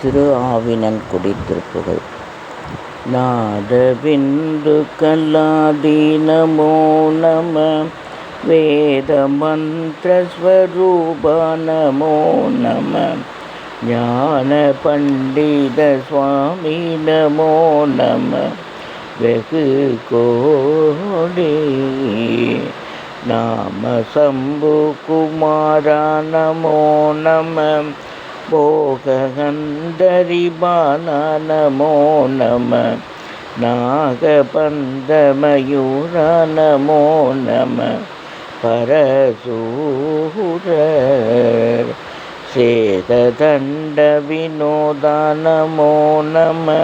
திரு ஆவினன்குடி திருப்புகழ் நாதபிந்து கல்லாதி நம வேத மந்திரஸ்வரூப நமோ நம ஞான பண்டித சுவாமி நமோ நம வெகு கோடி நாம சம்பு குமாரா நமோ நம भोगगन्धरिबाला नमो नमः नागबन्धमयूरा नमो नमः परशूर सेददण्डविनोदा नमो नमः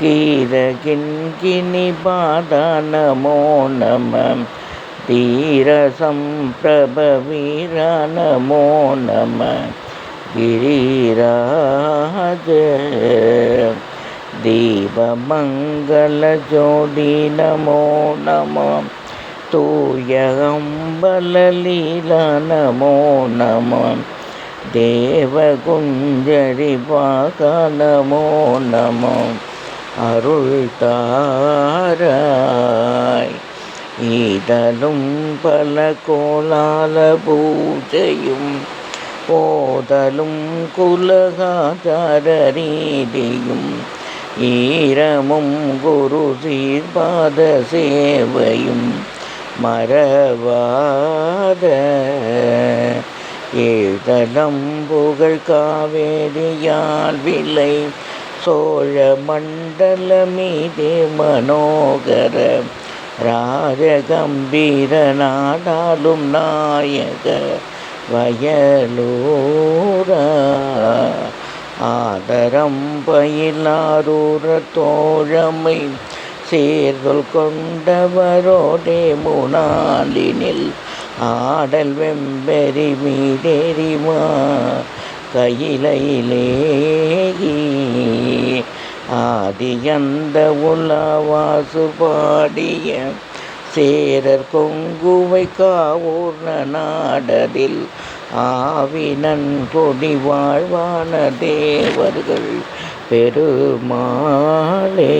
गीरकिङ्किनिबाधा नमो नमः धीरसम्प्रभवीरा नमो नमः கிரீராஜ. தீபமங்கள ஜோடி நமோ நமோ. தூயகம்பலீலா நமோ நமோ. தேவகுஞ்சரி பாக நமோ நமோ. அருள் தாராய் ஈதலும் பல கோலால பூஜையும் போதலும் குலகாச்சார ஈரமும் குரு சீர்பாத சேவையும் மறவாத. ஏதலம் புகழ் காவேரியால் விலை சோழ மண்டல மீதே மனோகர ராஜகம்பீர நாடாலும் நாயக வயலூரா. ஆதரம் பயிலாரூர தோழமை சீர்தொல் கொண்டவரோடே முனாலினில் ஆடல் வெம்பெறி மீதேறிமா கையிலேகி ஆதியந்த உலவாசு பாடிய சேரர் கொங்குவை காவூர் நாடதில் ஆவினன் கொடி வாழ்வான தேவர்கள் பெருமாளே.